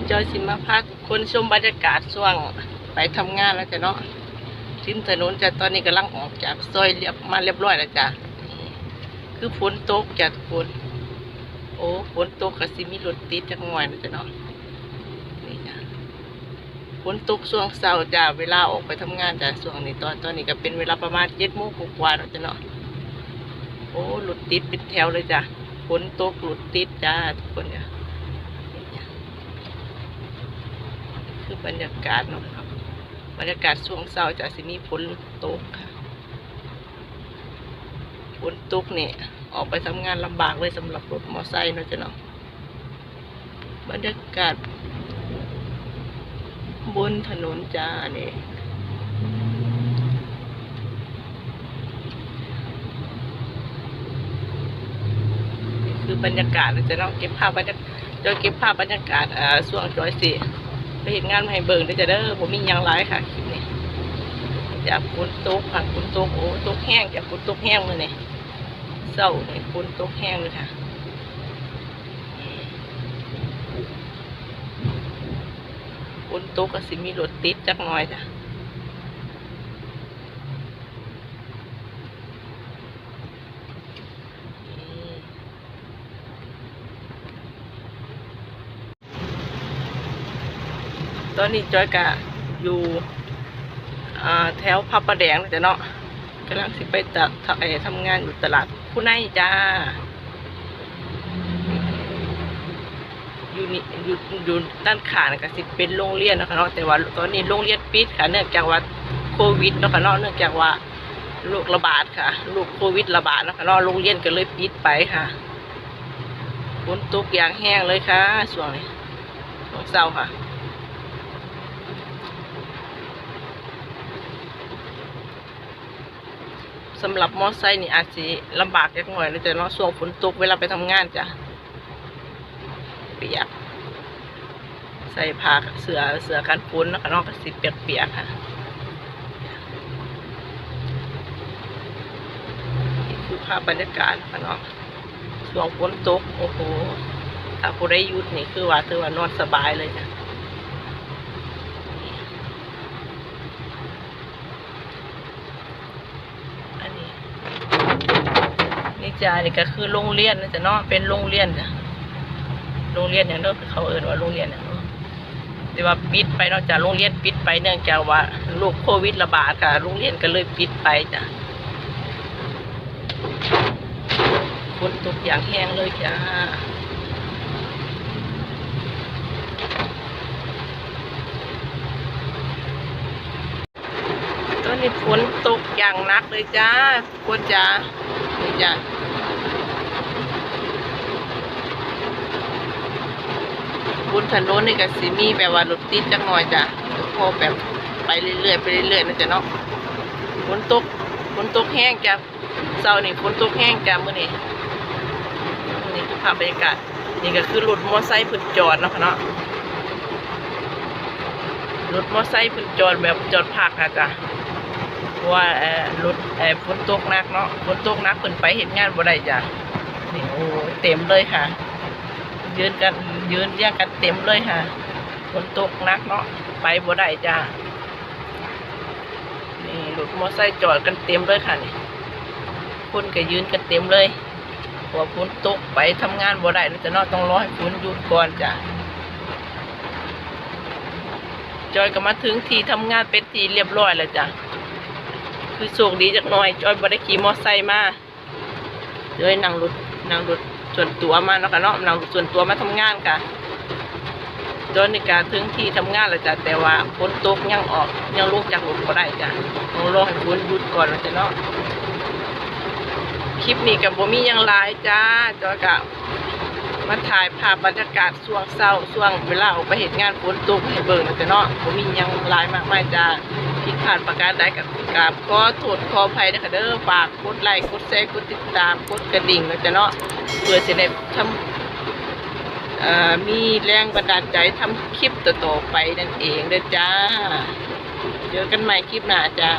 ดจอยสิมาพาทุกคนชมบรรยากาศช่วงไปทำงานแล้วจ้ะเนาะทิมถนนจ้ะตอนนี้กำลังออกจากซอยเรียบมาเรียบร้อยแล้วจ้ะคือฝนตกจ้ะทุกคน โอ้ฝนตกก็สิมีรถติดจักหน่อยนะจ้ะเนาะนี่จ้ะฝนตกช่วงเช้าจ้ะเวลาออกไปทำงานจ้ะช่วงนี้ตอนตอนนี้ก็เป็นเวลาประมาณเจ็ดโมงกว่าๆแล้วจ้ะเนาะโอ้รถติดเป็นแถวเลยจ้ะฝนตกรถติดจ้าทุกคนจ้ะ คือ บรรยากาศเนาะครับบรรยากาศช่วงเช้าจะสิมีฝนตกค่ะฝนตกเนี่ยออกไปทำงานลำบากเลยสำหรับรถมอไซค์เนาะจ้ะเนาะบรรยากาศ บนถนนจ้าเนี่ยคือบรรยากาศนะจะเนาะเก็บภาพบรรยากาศจะเก็บภาพบรรยากาศอ่าช่วงจอยสี่ ไปเห็นงานมาให้เบิ่งได้จะเด้อผมมีอย่างไรค่ะคลิปนี้จากฝนตกค่ะฝนตกโอ้ตกแห้งจากฝนตกแห้งเลยเนี่ยเศร้าเนี่ยฝนตกแห้งเลยค่ะฝนตกก็สิมีรถติดจักหน่อยจ้ะอืม ตอนนี้จอยกะอยู่แถวพระประแดงจ้ะเนาะกำลังสิไปตะทำเอ่อทำงานอยู่ตลาดผู้ในจ้า อยู่นี่อยู่อยู่ด้านขานะก็สิเป็นโรงเรียนนะคะเนาะแต่ว่าตอนนี้โรงเรียนปิดค่ะ เนื่องจากว่าโควิดนะคะเนาะเนื่องจากว่าโรคระบาดค่ะโรคโควิดระบาดนะคะเนาะโรงเรียนก็เลยปิดไปค่ะฝนตกอย่างแห้งเลยค่ะช่วงนี้ช่วงเช้าค่ะ สำหรับมอไซค์นี่อาจจะลำบากเล็กน้อยเลยแต่เนาะช่วงฝนตกเวลาไปทำงานจ้ะเปียก ใส่ผ้าเสือเสือกันฝนนะคะเนาะก็สิเปียกเปียกๆค่ะคือภาพบรรยากาศนะคะเนาะช่วงฝนตกโอ้โหถ้าผู้ได้ยุดนี่คือว่าถือว่านอนสบายเลยจ้ะ อันนี้นี่ จ้านี่ก็คือโรงเรียนนะจ๊ะเนาะเป็นโรงเรียนจ้ะโรงเรียนอย่างเนาะเขาเอ่นว่าโรงเรียนอย่างเนาะแต่ว่าปิดไปเนอกจากโรงเรียนปิดไปเนื่องจากว่าโรคโควิดระบาดค่ะโรงเรียนก็เลยปิดไปจ้ะฝนตกอย่างแห้งเลยจ้าตอนนี้ฝนตกอย่างหนักเลยจ้าฝนจ้านี่จ้า บนถนนนี่ก็สิมีแบบว่ารถติดจักหน่อยจ้ะพอแบบไปเรื่อยๆไปเรื่อยๆนะจ๊ะเนาะฝนตกฝนตกแห้งจ้ะเช้านี่ฝนตกแห้งจ้ะมื้อนี้นี่คือภาพบรรยากาศนี่ก็คือรถมอไซค์พิ่นจอดเนาะค่ะเนาะรถมอไซค์พิ่นจอดแบบจอดพักอะจ้ะเพราะว่ารถเอ่อฝนตกหนักเนาะฝนตกหนักเพิ่นไปเฮ็ดงานบ่ได้จ้ะนี่โอ้เต็มเลยค่ะ ยืนกันยืนเรียงกันเต็มเลยค่ะฝนตกนักเนาะไปบ่ได้จ้านี่รถมอไซค์จอดกันเต็มเลยค่ะนี่คนก็ยืนกันเต็มเลยเพราะว่าฝนตกไปทำงานบ่ได้แล้วจะเนาะต้องรอให้ฝนหยุดก่อนจ้ะจอยก็มาถึงที่ทำงานเป็นทีเรียบร้อยแล้วจ้ะคือโชคดีจักหน่อย จอยบ่ได้ขี่มอไซค์มาเลยนั่งรถนั่งรถ ส่วนตัวมาเนาะค่ะเนาะเราส่วนตัวมาทำงานค่ะจนในการถึงที่ทำงานแล้วจ้ะแต่ว่าฝนตกยังออกยังลงจากรถก็ได้จ้ะต้องรอให้ฝนหยุดก่อนแล้วจ้ะเนาะคลิปนี้กับบ่มีหยังไลฟ์จ้าจอยกะ มาถ่ายภาพบรรยากาศช่วงเช้าช่วงเวลาออกไปเห็นงานฝนตกให้เบิ่งแล้วจ้ะเนาะบ่มียังหลายมากมายจ้าที่าดประการใดกับกราบขอโทษขออภัยนะคะเด้อฝากกดไลค์กดแชร์กดติดตามกดกระดิ่งแล้วจ้ะเนาะเพื่อจะได้ทำเอ่อมีแรงบันดาลใจทำคลิปต่อๆไปนั่นเองเด้อจ้าเจอกันใหม่คลิปหน้าจ้า